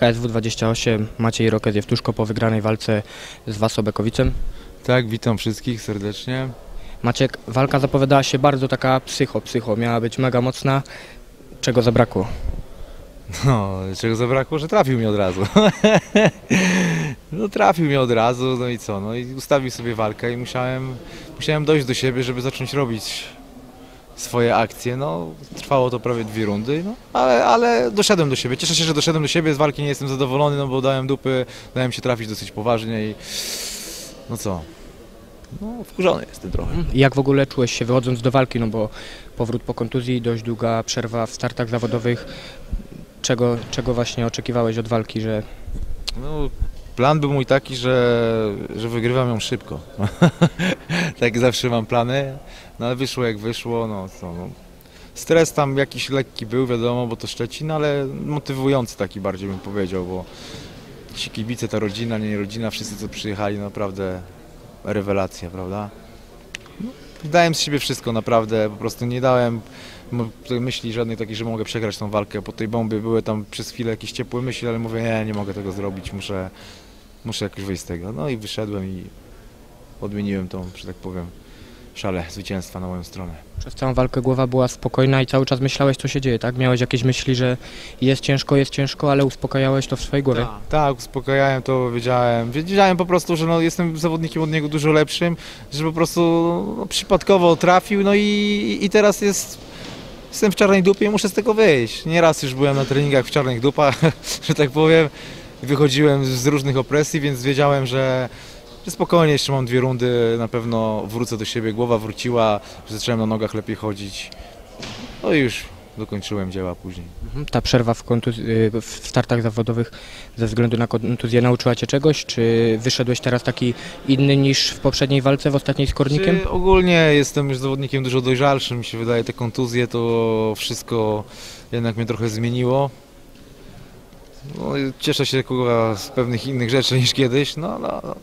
KSW 28, Maciej Rokez Jewtuszko po wygranej walce z Wasobekowicem. Tak, witam wszystkich serdecznie. Maciek, walka zapowiadała się bardzo taka psycho, psycho, miała być mega mocna. Czego zabrakło? No, czego zabrakło, że trafił mi od razu. no trafił mi od razu, no i co, no i ustawił sobie walkę i musiałem, musiałem dojść do siebie, żeby zacząć robić swoje akcje, no trwało to prawie dwie rundy, no. Ale, ale doszedłem do siebie, cieszę się, że doszedłem do siebie, z walki nie jestem zadowolony, no bo dałem dupy, dałem się trafić dosyć poważnie i no co, no wkurzony jestem trochę. Jak w ogóle czułeś się wychodząc do walki, no bo powrót po kontuzji, dość długa przerwa w startach zawodowych. Czego, czego właśnie oczekiwałeś od walki, że No, plan był mój taki, że, że wygrywam ją szybko. tak zawsze mam plany, no ale wyszło jak wyszło, no co, no. Stres tam jakiś lekki był, wiadomo, bo to Szczecin, ale motywujący taki bardziej bym powiedział, bo ci kibice, ta rodzina, nie rodzina, wszyscy co przyjechali, naprawdę rewelacja, prawda? No, dałem z siebie wszystko, naprawdę, po prostu nie dałem myśli żadnej takiej, że mogę przegrać tą walkę. Po tej bombie były tam przez chwilę jakieś ciepłe myśli, ale mówię, nie, nie mogę tego zrobić, muszę, muszę jakoś wyjść z tego. No i wyszedłem i odmieniłem tą, że tak powiem, szalę zwycięstwa na moją stronę. przez całą walkę głowa była spokojna i cały czas myślałeś, co się dzieje, tak? Miałeś jakieś myśli, że jest ciężko, jest ciężko, ale uspokajałeś to w swojej głowie. Tak, uspokajałem to, wiedziałem. Wiedziałem po prostu, że no, jestem zawodnikiem od niego dużo lepszym, że po prostu no, przypadkowo trafił, no i, i teraz jest. Jestem w czarnej dupie i muszę z tego wyjść. Nieraz już byłem na treningach w czarnych dupach, że tak powiem. Wychodziłem z różnych opresji, więc wiedziałem, że spokojnie jeszcze mam dwie rundy, na pewno wrócę do siebie, głowa wróciła, zacząłem na nogach lepiej chodzić. No i już dokończyłem dzieła później. Mhm. Ta przerwa w, y, w startach zawodowych ze względu na kontuzję nauczyła Cię czegoś? Czy wyszedłeś teraz taki inny niż w poprzedniej walce, w ostatniej z Kornikiem? Czy ogólnie jestem już zawodnikiem dużo dojrzalszym, mi się wydaje, te kontuzje to wszystko jednak mnie trochę zmieniło. No, cieszę się z pewnych innych rzeczy niż kiedyś, no, no, no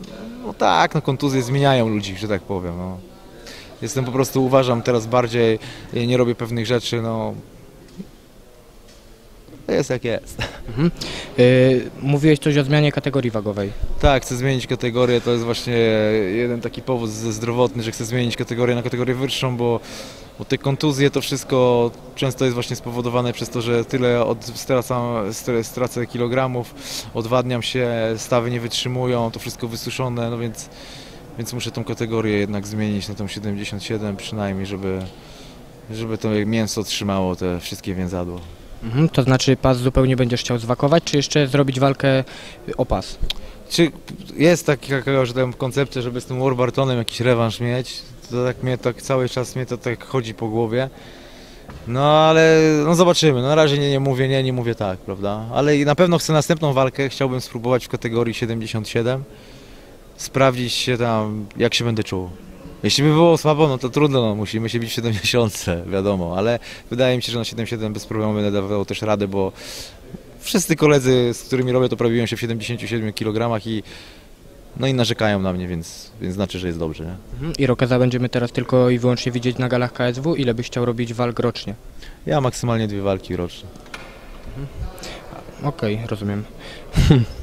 tak, no kontuzje zmieniają ludzi, że tak powiem. No. Jestem po prostu, uważam teraz bardziej, nie robię pewnych rzeczy, no jest jak jest. Mhm. Y, mówiłeś coś o zmianie kategorii wagowej. Tak, chcę zmienić kategorię, to jest właśnie jeden taki powód zdrowotny, że chcę zmienić kategorię na kategorię wyższą, bo, bo te kontuzje to wszystko często jest właśnie spowodowane przez to, że tyle od, stracam, stra- stracę kilogramów, odwadniam się, stawy nie wytrzymują, to wszystko wysuszone, no więc, więc muszę tą kategorię jednak zmienić na tą 77 przynajmniej, żeby, żeby to mięso trzymało te wszystkie więzadła. Mhm. To znaczy pas zupełnie będziesz chciał zwakować, czy jeszcze zrobić walkę o pas? Czy jest taka, że tam koncepcja, żeby z tym Warbartonem jakiś rewanż mieć? To tak mnie tak cały czas mnie to tak chodzi po głowie. No ale no zobaczymy. No, na razie nie, nie mówię nie, nie mówię tak, prawda? Ale na pewno chcę następną walkę, chciałbym spróbować w kategorii 77. Sprawdzić się tam, jak się będę czuł. Jeśli by było słabo, no to trudno, no, musimy się bić w 70, wiadomo, ale wydaje mi się, że na 77 bez problemu będę dawał też radę, bo wszyscy koledzy, z którymi robię, to prawiłem się w 77 kg i no i narzekają na mnie, więc, więc znaczy, że jest dobrze. Nie? Mhm. I Rokeza będziemy teraz tylko i wyłącznie widzieć na galach KSW. Ile byś chciał robić walk rocznie? Ja maksymalnie dwie walki rocznie. Okej, rozumiem.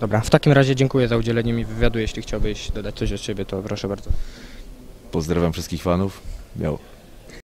Dobra, w takim razie dziękuję za udzielenie mi wywiadu. Jeśli chciałbyś dodać coś od siebie, to proszę bardzo. Pozdrawiam wszystkich fanów. Miało.